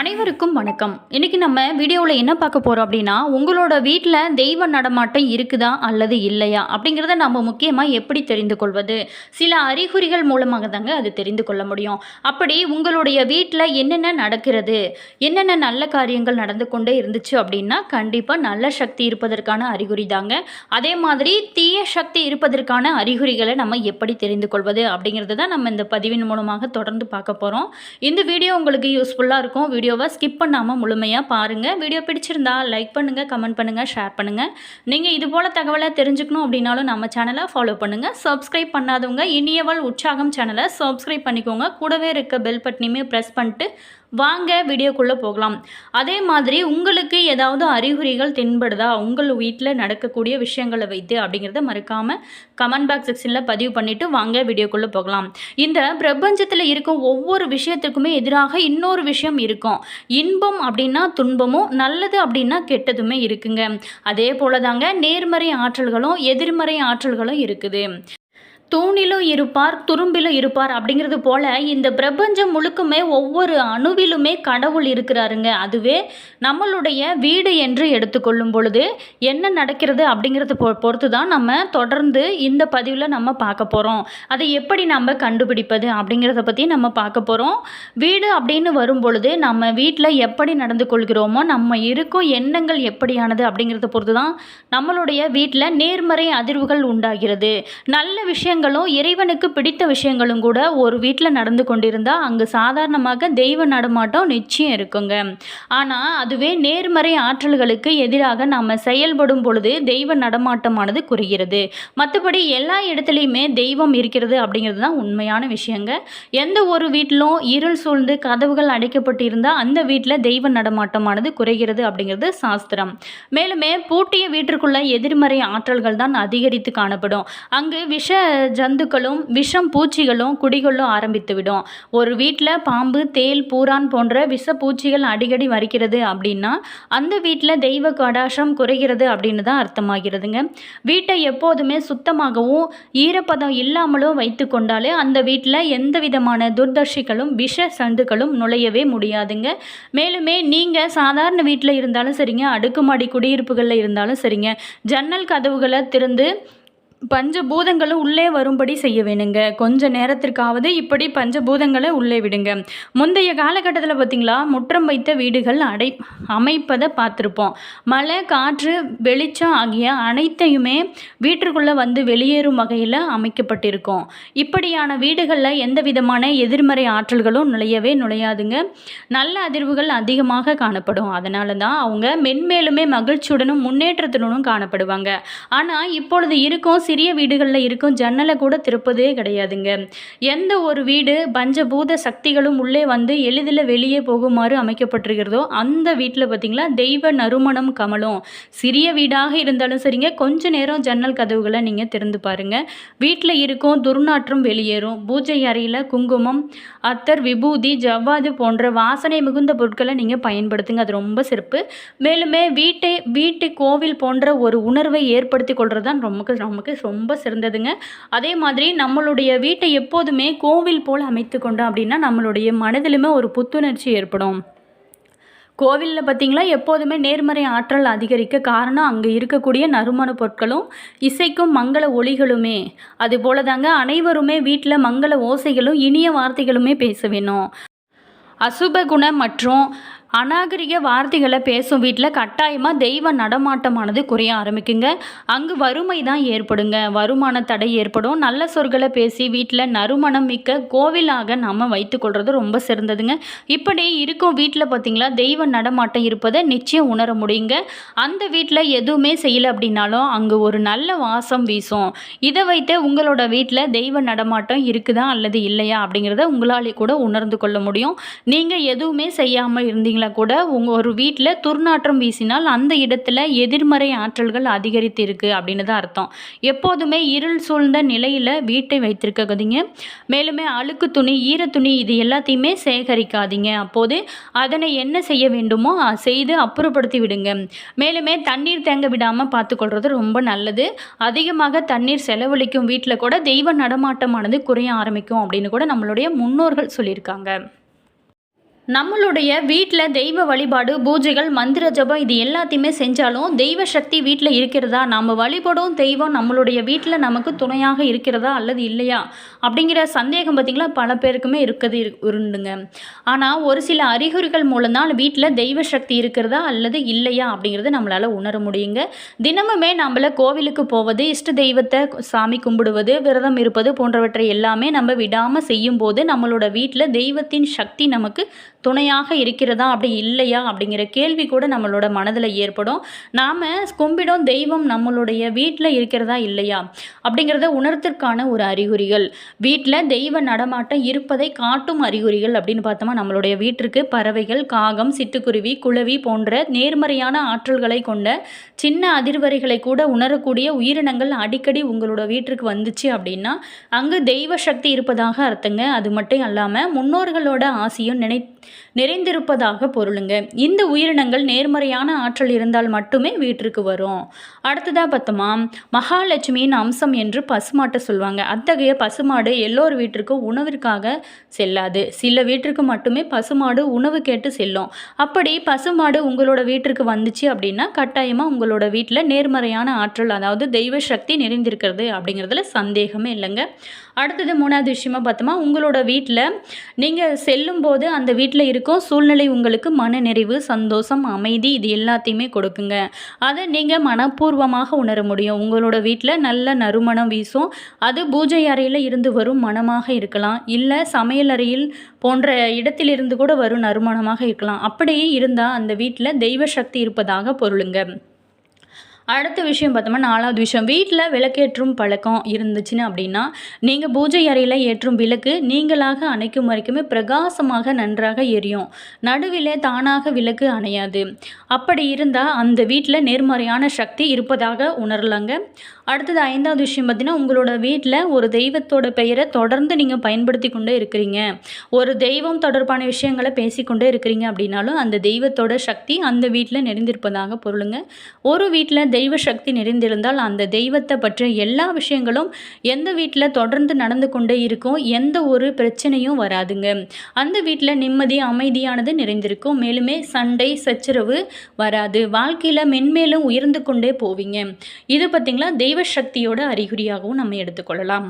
அனைவருக்கும் வணக்கம். இன்றைக்கி நம்ம வீடியோவில் என்ன பார்க்க போகிறோம் அப்படின்னா உங்களோட வீட்டில் தெய்வ நடமாட்டம் இருக்குதா அல்லது இல்லையா? அப்படிங்கிறத நம்ம முக்கியமாக எப்படி தெரிந்து கொள்வது? சில அறிகுறிகள் மூலமாக தாங்க அது தெரிந்து கொள்ள முடியும். அப்படி உங்களுடைய வீட்டில் என்னென்ன நடக்கிறது? என்னென்ன நல்ல காரியங்கள் நடந்து கொண்டே இருந்துச்சு அப்படின்னா கண்டிப்பாக நல்ல சக்தி இருப்பதற்கான அறிகுறி தாங்க. அதே மாதிரி தீய சக்தி இருப்பதற்கான அறிகுறிகளை நம்ம எப்படி தெரிந்து கொள்வது அப்படிங்கிறது தான் நம்ம இந்த பதிவின் மூலமாக தொடர்ந்து பார்க்க போகிறோம் இந்த வீடியோ உங்களுக்கு யூஸ்ஃபுல்லாக இருக்கும். வீடியோவை ஸ்கிப் பண்ணாமல் முழுமையாக பாருங்கள் வீடியோ பிடிச்சிருந்தா லைக் பண்ணுங்கள் கமெண்ட் பண்ணுங்கள் ஷேர் பண்ணுங்கள் நீங்கள் இது போல் தகவலை தெரிஞ்சுக்கணும் அப்படின்னாலும் நம்ம சேனலை ஃபாலோ பண்ணுங்கள் சப்ஸ்கிரைப் பண்ணாதவங்க இனியவள் உற்சாகம் சேனலை சப்ஸ்கிரைப் பண்ணிக்கோங்க. கூடவே இருக்க பெல் பட்டனையுமே ப்ரெஸ் பண்ணிட்டு வாங்க வீடியோக்குள்ளே போகலாம். அதே மாதிரி உங்களுக்கு ஏதாவது அறிகுறிகள் தென்படுதா? உங்கள் வீட்டில் நடக்கக்கூடிய விஷயங்களை வைத்து அப்படிங்கிறத மறக்காமல் கமெண்ட் பாக்ஸ் செக்ஷனில் பதிவு பண்ணிவிட்டு வாங்க வீடியோக்குள்ளே போகலாம். இந்த பிரபஞ்சத்தில் இருக்கும் ஒவ்வொரு விஷயத்துக்குமே எதிராக இன்னொரு விஷயம் இருக்கும். இன்பம் அப்படின்னா துன்பமும் நல்லது அப்படின்னா கெட்டதுமே இருக்குங்க. அதே போல தாங்க நேர்மறை ஆற்றல்களும் எதிர்மறை ஆற்றல்களும் இருக்குது. தூணிலும் இருப்பார் துரும்பிலும் இருப்பார் அப்படிங்கிறது போல இந்த பிரபஞ்சம் முழுக்குமே ஒவ்வொரு அணுவிலுமே கடவுள் இருக்கிறாருங்க. அதுவே நம்மளுடைய வீடு என்று எடுத்துக்கொள்ளும் பொழுது என்ன நடக்கிறது அப்படிங்கிறத பொ பொறுத்து தான் நம்ம தொடர்ந்து இந்த பதிவில் நம்ம பார்க்க போகிறோம் அதை எப்படி நம்ம கண்டுபிடிப்பது அப்படிங்கிறத பற்றி நம்ம பார்க்க போகிறோம் வீடு அப்படின்னு வரும் பொழுது நம்ம வீட்டில் எப்படி நடந்து கொள்கிறோமோ நம்ம இருக்கும் எண்ணங்கள் எப்படியானது அப்படிங்கிறத பொறுத்து தான் நம்மளுடைய வீட்டில் நேர்மறை அதிர்வுகள் உண்டாகிறது. நல்ல விஷயங்கள் விஷயங்களும் இறைவனுக்கு பிடித்த விஷயங்களும் கூட ஒரு வீட்டில் நடந்து கொண்டிருந்தால் அங்கு சாதாரணமாக தெய்வ நடமாட்டம் நிச்சயம் இருக்குங்க. ஆனால் அதுவே நேர்மறை ஆற்றல்களுக்கு எதிராக நாம் செயல்படும் பொழுது தெய்வ நடமாட்டமானது குறைகிறது. மற்றபடி எல்லா இடத்துலையுமே தெய்வம் இருக்கிறது அப்படிங்கிறது தான் உண்மையான விஷயங்க. எந்த ஒரு வீட்டிலும் இருள் சூழ்ந்து கதவுகள் அடைக்கப்பட்டு இருந்தால் அந்த வீட்டில் தெய்வ நடமாட்டமானது குறைகிறது அப்படிங்கிறது சாஸ்திரம். மேலுமே பூட்டிய வீட்டிற்குள்ள எதிர்மறை ஆற்றல்கள் தான் அதிகரித்து காணப்படும். அங்கு விஷ ஜந்துக்களும் விஷம் பூச்சிகளும் குடிகொள்ள ஆரம்பித்துவிடும். ஒரு வீட்டில் பாம்பு தேல் பூரான் போன்ற விஷ பூச்சிகள் அடிக்கடி வரைக்கிறது அப்படின்னா அந்த வீட்டில் தெய்வ கடாசம் குறைகிறது அப்படின்னு தான் அர்த்தமாகிறதுங்க. வீட்டை எப்போதுமே சுத்தமாகவும் ஈரப்பதம் இல்லாமலும் வைத்து கொண்டாலே அந்த வீட்டில் எந்த விதமான துர்தர்ஷிகளும் விஷ சந்துக்களும் நுழையவே முடியாதுங்க. மேலுமே நீங்கள் சாதாரண வீட்டில் இருந்தாலும் சரிங்க அடுக்குமாடி குடியிருப்புகளில் இருந்தாலும் சரிங்க. ஜன்னல் கதவுகளை திறந்து பஞ்சபூதங்களும் உள்ளே வரும்படி செய்ய வேணுங்க. கொஞ்ச நேரத்திற்காவது இப்படி பஞ்சபூதங்களை உள்ளே விடுங்க. முந்தைய காலகட்டத்தில் பார்த்திங்களா முற்றம் வைத்த வீடுகள் அடை அமைப்பதை பார்த்துருப்போம். மழை காற்று வெளிச்சம் ஆகிய அனைத்தையுமே வீட்டிற்குள்ளே வந்து வெளியேறும் வகையில் அமைக்கப்பட்டிருக்கும். இப்படியான வீடுகளில் எந்த விதமான எதிர்மறை ஆற்றல்களும் நுழையவே நுழையாதுங்க. நல்ல அதிர்வுகள் அதிகமாக காணப்படும். அதனால தான் அவங்க மென்மேலுமே மகிழ்ச்சியுடனும் முன்னேற்றத்துடனும் காணப்படுவாங்க. ஆனால் இப்பொழுது இருக்கும் சிறிய வீடுகளில் இருக்கும் ஜன்னலை கூட திறப்பதே கிடையாதுங்க. எந்த ஒரு வீடு பஞ்சபூத சக்திகளும் உள்ளே வந்து எளிதில் வெளியே போகுமாறு அமைக்கப்பட்டிருக்கிறதோ அந்த வீட்டில் பார்த்திங்களா தெய்வ நறுமணம் கமலும். சிறிய வீடாக இருந்தாலும் சரிங்க கொஞ்ச நேரம் ஜன்னல் கதவுகளை நீங்கள் திறந்து பாருங்கள் வீட்டில் இருக்கும் துர்நாற்றம் வெளியேறும். பூஜை அறையில் குங்குமம் அத்தர் விபூதி ஜவ்வாது போன்ற வாசனை மிகுந்த பொருட்களை நீங்கள் பயன்படுத்துங்க. அது ரொம்ப சிறப்பு. மேலுமே வீட்டை வீட்டு கோவில் போன்ற ஒரு உணர்வை ஏற்படுத்தி கொள்வது தான் ரொம்ப நமக்கு ரொம்ப சிறந்ததுங்க. அதே மாதிரி நம்மளுடைய வீட்டை எப்போதுமே கோவில் போல் அமைத்து கொண்டோம் அப்படின்னா நம்மளுடைய மனதிலுமே ஒரு புத்துணர்ச்சி ஏற்படும். கோவிலில் பார்த்திங்களா எப்போதுமே நேர்மறை ஆற்றல் அதிகரிக்க காரணம் அங்கே இருக்கக்கூடிய நறுமண பொருட்களும் இசைக்கும் மங்கள ஒளிகளுமே. அதுபோல தாங்க அனைவருமே வீட்டில் மங்கள ஓசைகளும் இனிய வார்த்தைகளுமே பேச வேணும். அசுப குணம் மற்றும் அநாகரிக வார்த்தைகளை பேசும் வீட்டில் கட்டாயமாக தெய்வ நடமாட்டமானது குறைய ஆரம்பிக்குங்க. அங்கு வறுமை தான் ஏற்படுங்க. வருமான தடை ஏற்படும். நல்ல சொற்களை பேசி வீட்டில் நறுமணம் மிக்க கோவிலாக நாம் வைத்துக்கொள்வது ரொம்ப சிறந்ததுங்க. இப்படி இருக்கும் வீட்டில் பார்த்திங்களா தெய்வ நடமாட்டம் இருப்பதை நிச்சயம் உணர முடியுங்க. அந்த வீட்டில் எதுவுமே செய்யலை அப்படின்னாலும் அங்கே ஒரு நல்ல வாசம் வீசும். இதை வைத்து உங்களோட வீட்டில் தெய்வ நடமாட்டம் இருக்குதா அல்லது இல்லையா அப்படிங்கிறத உங்களாலே கூட உணர்ந்து கொள்ள முடியும். நீங்கள் எதுவுமே செய்யாமல் இருந்தீங்களா கூட உங்கள் ஒரு வீட்டில் துர்நாற்றம் வீசினால் அந்த இடத்துல எதிர்மறை ஆற்றல்கள் அதிகரித்து இருக்கு அப்படின்னு தான் அர்த்தம். எப்போதுமே இருள் சூழ்ந்த நிலையில் வீட்டை வைத்திருக்காதீங்க மேலுமே அழுக்கு துணி ஈர துணி இது எல்லாத்தையுமே சேகரிக்காதீங்க. அப்போது அதனை என்ன செய்ய வேண்டுமோ செய்து அப்புறப்படுத்தி விடுங்க. மேலுமே தண்ணீர் தேங்க விடாமல் பார்த்துக்கொள்வது ரொம்ப நல்லது. அதிகமாக தண்ணீர் செலவழிக்கும் வீட்டில் கூட தெய்வ நடமாட்டமானது குறைய ஆரம்பிக்கும் அப்படின்னு கூட நம்மளுடைய முன்னோர்கள் சொல்லியிருக்காங்க. நம்மளுடைய வீட்டில் தெய்வ வழிபாடு பூஜைகள் மந்திர ஜபம் இது எல்லாத்தையுமே செஞ்சாலும் தெய்வ சக்தி வீட்டில் இருக்கிறதா? நாம் வழிபடும் தெய்வம் நம்மளுடைய வீட்டில் நமக்கு துணையாக இருக்கிறதா அல்லது இல்லையா? அப்படிங்கிற சந்தேகம் பார்த்திங்களா பல பேருக்குமே இருக்குது இரு- உருண்டுங்க. ஆனால் ஒரு சில அறிகுறிகள் மூலம்தான் வீட்டில் தெய்வ சக்தி இருக்கிறதா அல்லது இல்லையா? அப்படிங்கிறத நம்மளால் உணர முடியுங்க. தினமுமே நம்மள கோவிலுக்கு போவது இஷ்ட தெய்வத்தை சாமி கும்பிடுவது விரதம் இருப்பது போன்றவற்றை எல்லாமே நம்ம விடாமல் செய்யும் போது நம்மளோட வீட்டில் தெய்வத்தின் சக்தி நமக்கு துணையாக இருக்கிறதா அப்படி இல்லையா அப்படிங்கிற கேள்வி கூட நம்மளோட மனதில் ஏற்படும். நாம் கும்பிடும் தெய்வம் நம்மளுடைய வீட்டில் இருக்கிறதா இல்லையா அப்படிங்கிறத உணர்த்திற்கான ஒரு அறிகுறிகள். வீட்டில் தெய்வ நடமாட்டம் இருப்பதை காட்டும் அறிகுறிகள் அப்படின்னு பார்த்தோமா நம்மளுடைய வீட்டிற்கு பறவைகள் காகம் சிட்டுக்குருவி குளவி போன்ற நேர்மறையான ஆற்றல்களை கொண்ட சின்ன அதிர்வறைகளை கூட உணரக்கூடிய உயிரினங்கள் அடிக்கடி உங்களோட வீட்டிற்கு வந்துச்சு அப்படின்னா அங்கு தெய்வ சக்தி இருப்பதாக அர்த்தங்க. அது மட்டும் அல்லாமல் முன்னோர்களோட ஆசையும் நினை நிறைந்திருப்பதாக பொருளுங்க. இந்த உயிரினங்கள் நேர்மறையான ஆற்றல் இருந்தால் மட்டுமே வீட்டிற்கு வரும். அடுத்ததாக பார்த்தோமா மகாலட்சுமியின் அம்சம் என்று பசுமாட்டை சொல்லுவாங்க அத்தகைய பசுமாடு எல்லோர் வீட்டிற்கும் உணவிற்காக செல்லாது. சில வீட்டிற்கு மட்டுமே பசுமாடு உணவு கேட்டு செல்லும். அப்படி பசுமாடு உங்களோட வீட்டிற்கு வந்துச்சு அப்படின்னா கட்டாயமாக உங்களோட வீட்டில் நேர்மறையான ஆற்றல் அதாவது தெய்வ சக்தி நிறைந்திருக்கிறது அப்படிங்கிறதுல சந்தேகமே இல்லைங்க. அடுத்தது மூணாவது விஷயமா பார்த்தோமா உங்களோட வீட்டில் நீங்கள் செல்லும்போது அந்த வீட்டில் வீட்டில் இருக்கும். சூழ்நிலை உங்களுக்கு மன நிறைவு சந்தோஷம் அமைதி இது எல்லாத்தையுமே கொடுக்குங்க. அதை நீங்கள் மனப்பூர்வமாக உணர முடியும். உங்களோட வீட்டில் நல்ல நறுமணம் வீசும். அது பூஜை அறையில் இருந்து வரும் மனமாக இருக்கலாம். இல்லை சமையல் அறையில் போன்ற இடத்திலிருந்து கூட வரும் நறுமணமாக இருக்கலாம். அப்படியே இருந்தால் அந்த வீட்டில் தெய்வ சக்தி இருப்பதாக பொருளுங்க. அடுத்த விஷயம் பார்த்தோம்னா நாலாவது விஷயம். வீட்டில் விளக்கேற்றும் பழக்கம் இருந்துச்சுன்னு அப்படின்னா நீங்கள் பூஜை அறையில் ஏற்றும் விளக்கு நீங்களாக அணைக்கும் வரைக்குமே பிரகாசமாக நன்றாக எரியும். நடுவில் தானாக விளக்கு அணையாது. அப்படி இருந்தால் அந்த வீட்டில் நேர்மறையான சக்தி இருப்பதாக உணரலாங்க. அடுத்தது ஐந்தாவது விஷயம் பார்த்தீங்கன்னா உங்களோட வீட்டில் ஒரு தெய்வத்தோட பெயரை தொடர்ந்து நீங்கள் பயன்படுத்தி கொண்டே இருக்கிறீங்க. ஒரு தெய்வம் தொடர்பான விஷயங்களை பேசிக்கொண்டே இருக்கிறீங்க அப்படின்னாலும் அந்த தெய்வத்தோட சக்தி அந்த வீட்டில் நிறைந்திருப்பதாக பொருளுங்க. ஒரு வீட்டில் தெய்வ சக்தி நிறைந்திருந்தால் அந்த தெய்வத்தை பற்றிய எல்லா விஷயங்களும் எந்த வீட்டில் தொடர்ந்து நடந்து கொண்டே இருக்கும் எந்த ஒரு பிரச்சனையும் வராதுங்க. அந்த வீட்டில் நிம்மதி அமைதியானது நிறைந்திருக்கும். மேலுமே சண்டை சச்சரவு வராது. வாழ்க்கையில் மென்மேலும் உயர்ந்து கொண்டே போவீங்க. இது பார்த்திங்களா தெய்வ சக்தியோட அறிகுறியாகவும் நம்ம எடுத்துக்கொள்ளலாம்.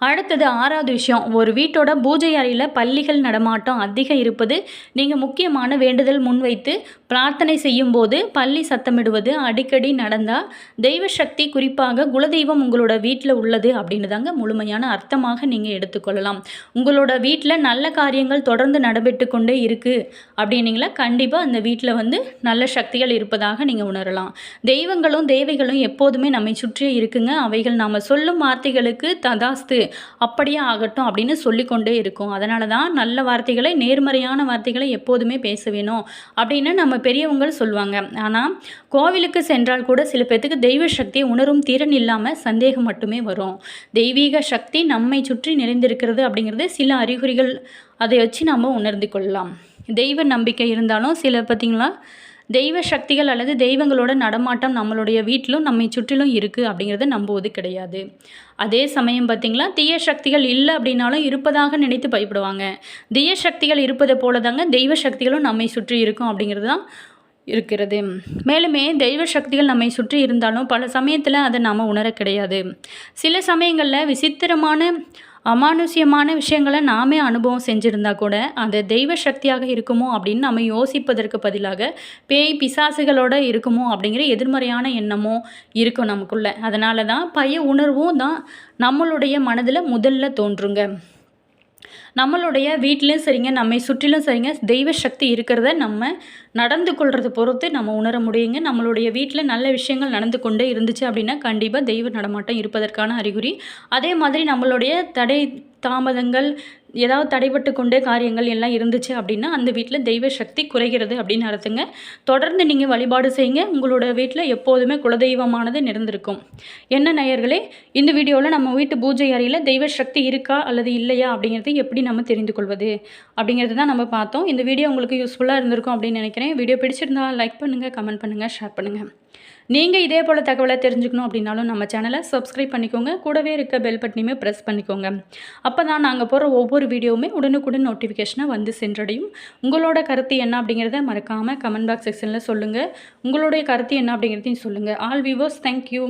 அடுத்தது ஆறாவது விஷயம் ஒரு வீட்டோட பூஜை அறையில் பள்ளிகள் நடமாட்டம் அதிகம் இருப்பது நீங்கள் முக்கியமான வேண்டுதல் முன்வைத்து பிரார்த்தனை செய்யும்போது பள்ளி சத்தமிடுவது அடிக்கடி நடந்தால் தெய்வ சக்தி குறிப்பாக குலதெய்வம் உங்களோட வீட்டில் உள்ளது அப்படின்னு தாங்க முழுமையான அர்த்தமாக நீங்கள் எடுத்துக்கொள்ளலாம். உங்களோட வீட்டில் நல்ல காரியங்கள் தொடர்ந்து நடைபெற்று கொண்டே இருக்குது அப்படின்னீங்களா கண்டிப்பாக அந்த வீட்டில் வந்து நல்ல சக்திகள் இருப்பதாக நீங்கள் உணரலாம். தெய்வங்களும் தேவைகளும் எப்போதுமே நம்மை சுற்றியே இருக்குங்க. அவைகள் நாம் சொல்லும் வார்த்தைகளுக்கு ததாஸ்து. அப்படியே ஆகட்டும் அப்படின்னு சொல்லிக்கொண்டே இருக்கும். அதனால தான் நல்ல வார்த்தைகளை நேர்மறையான வார்த்தைகளை எப்போதுமே பேச வேணும் அப்படின்னு நம்ம பெரியவங்கள் சொல்லுவாங்க. ஆனால் கோவிலுக்கு சென்றால் கூட சில பேர்த்துக்கு தெய்வ சக்தியை உணரும் திறன் இல்லாமல் சந்தேகம் மட்டுமே வரும். தெய்வீக சக்தி நம்மை சுற்றி நிறைந்திருக்கிறது அப்படிங்கிறது சில அறிகுறிகள் அதை வச்சு நம்ம உணர்ந்து கொள்ளலாம். தெய்வ நம்பிக்கை இருந்தாலும் சில பார்த்திங்களா தெய்வ சக்திகள் அல்லது தெய்வங்களோட நடமாட்டம் நம்மளுடைய வீட்டிலும் நம்மை சுற்றிலும் இருக்குது அப்படிங்கிறத நம்புவது கிடையாது. அதே சமயம் பார்த்திங்களா தீய சக்திகள் இல்லை அப்படின்னாலும் இருப்பதாக நினைத்து பயப்படுவாங்க. தீய சக்திகள் இருப்பதை போல தாங்க தெய்வ சக்திகளும் நம்மை சுற்றி இருக்கும் அப்படிங்கிறது தான் இருக்கிறது. மேலுமே தெய்வ சக்திகள் நம்மை சுற்றி இருந்தாலும் பல சமயத்தில் அதை நாம் உணர கிடையாது. சில சமயங்களில் விசித்திரமான அமானுஷ்யமான விஷயங்களை நாமே அனுபவம் செஞ்சுருந்தா கூட அது தெய்வ சக்தியாக இருக்குமோ அப்படின்னு நம்ம யோசிப்பதற்கு பதிலாக பேய் பிசாசுகளோட இருக்குமோ அப்படிங்கிற எதிர்மறையான எண்ணமும் இருக்கும் நமக்குள்ளே. அதனால தான் பய உணர்வும் தான் நம்மளுடைய மனதில் முதல்ல தோன்றுங்க. நம்மளுடைய வீட்டிலையும் சரிங்க நம்மை சுற்றிலும் சரிங்க தெய்வ சக்தி இருக்கிறத நம்ம நடந்து கொள்வது பொறுத்து நம்ம உணர முடியுங்க. நம்மளுடைய வீட்டில் நல்ல விஷயங்கள் நடந்து கொண்டே இருந்துச்சு அப்படின்னா கண்டிப்பாக தெய்வ நடமாட்டம் இருப்பதற்கான அறிகுறி. அதே மாதிரி நம்மளுடைய தடை தாமதங்கள் ஏதாவது தடைபட்டு கொண்டே காரியங்கள் எல்லாம் இருந்துச்சு அப்படின்னா அந்த வீட்டில் தெய்வ சக்தி குறைகிறது அப்படின்னு அர்த்தங்க. தொடர்ந்து நீங்கள் வழிபாடு செய்யுங்க. உங்களோட வீட்டில் எப்போதுமே குலதெய்வமானது நிறந்திருக்கும் என்ன நேயர்களே இந்த வீடியோவில் நம்ம வீட்டு பூஜை அறையில் தெய்வ சக்தி இருக்கா அல்லது இல்லையா அப்படிங்கிறது எப்படி நம்ம தெரிந்து கொள்வது அப்படிங்கிறது தான் நம்ம பார்த்தோம். இந்த வீடியோ உங்களுக்கு யூஸ்ஃபுல்லாக இருந்திருக்கும் அப்படின்னு நினைக்கிறேன். வீடியோ பிடிச்சிருந்தா லைக் பண்ணுங்கள் கமெண்ட் பண்ணுங்கள் ஷேர் பண்ணுங்கள் நீங்கள் இதே போல் தகவலை தெரிஞ்சுக்கணும் அப்படின்னாலும் நம்ம சேனலை சப்ஸ்கிரைப் பண்ணிக்கோங்க. கூடவே இருக்க பெல் பட்டனையுமே ப்ரெஸ் பண்ணிக்கோங்க. அப்போ தான் நாங்கள் போகிற ஒவ்வொரு வீடியோவுமே உடனுக்குடன் நோட்டிஃபிகேஷனாக வந்து சென்றடையும். உங்களோட கருத்து என்ன அப்படிங்கிறத மறக்காமல் கமெண்ட் பாக்ஸ் செக்ஷனில் சொல்லுங்கள் உங்களுடைய கருத்து என்ன அப்படிங்கிறதையும் சொல்லுங்கள் ஆல் வியூவர்ஸ் தேங்க்யூ